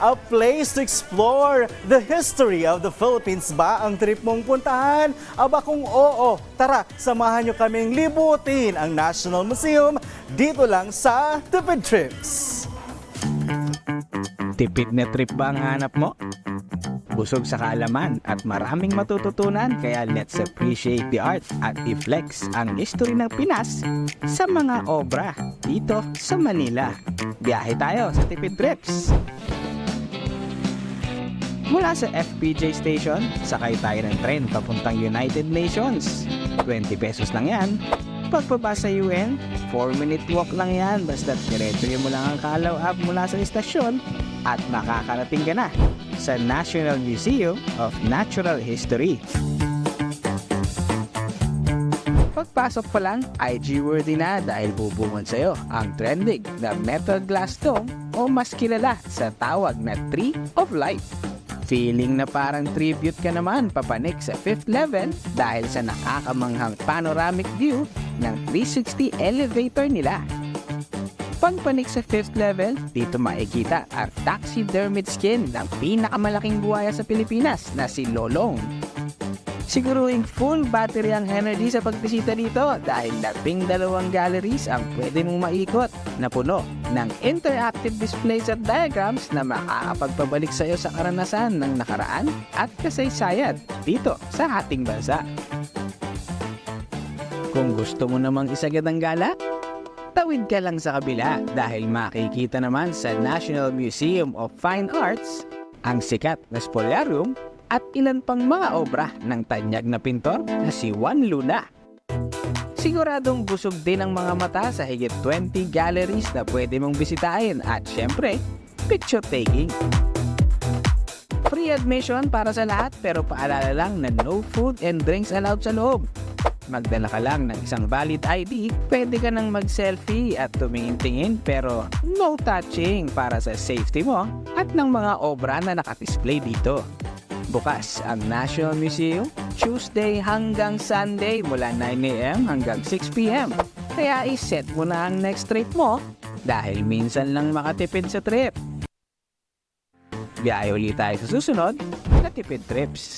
A place to explore the history of the Philippines ba ang trip mong puntahan? Aba kung oo, tara, samahan nyo kaming libutin ang National Museum dito lang sa Tipid Trips. Tipid na trip ba ang hanap mo? Busog sa kaalaman at maraming matututunan kaya let's appreciate the art at i-flex ang history ng Pinas sa mga obra dito sa Manila. Biyahe tayo sa Tipid Trips! Mula sa FPJ Station, sakay tayo ng tren papuntang United Nations. 20 pesos lang yan. Pagbaba sa UN, 4 minute walk lang yan basta diretso mo lang ang Kalaw app mula sa istasyon at makakarating ka na sa National Museum of Natural History. Pagpasok pa lang, IG worthy na dahil bubungad sa'yo ang trending na metal glass dome o mas kilala sa tawag na Tree of Life. Feeling na parang tribute ka naman papanik sa 5th level dahil sa nakakamanghang panoramic view ng 360 elevator nila. Pagpanik sa 5th level, dito makikita ang taxidermid skin ng pinakamalaking buhaya sa Pilipinas na si Lolong. Siguruing full battery ang energy sa pagbisita dito dahil labing dalawang galleries ang pwede mong maikot na puno ng interactive displays at diagrams na makakapagpabalik sa iyo sa karanasan ng nakaraan at kasaysayan dito sa ating bansa. Kung gusto mo namang isagad ang gala, tawid ka lang sa kabila dahil makikita naman sa National Museum of Fine Arts ang sikat na Spoliarium at ilan pang mga obra ng tanyag na pintor na si Juan Luna. Siguradong busog din ang mga mata sa higit 20 galleries na pwede mong bisitahin at syempre, picture taking. Free admission para sa lahat pero paalala lang na no food and drinks allowed sa loob. Magdala ka lang ng isang valid ID, pwede ka nang mag-selfie at tumingin-tingin pero no touching para sa safety mo at ng mga obra na nakadisplay dito. Bukas ang National Museum Tuesday hanggang Sunday mula 9am hanggang 6pm. Kaya iset mo na ang next trip mo dahil minsan lang makatipid sa trip. Biyahe ulit tayo sa susunod na Tipid Trips.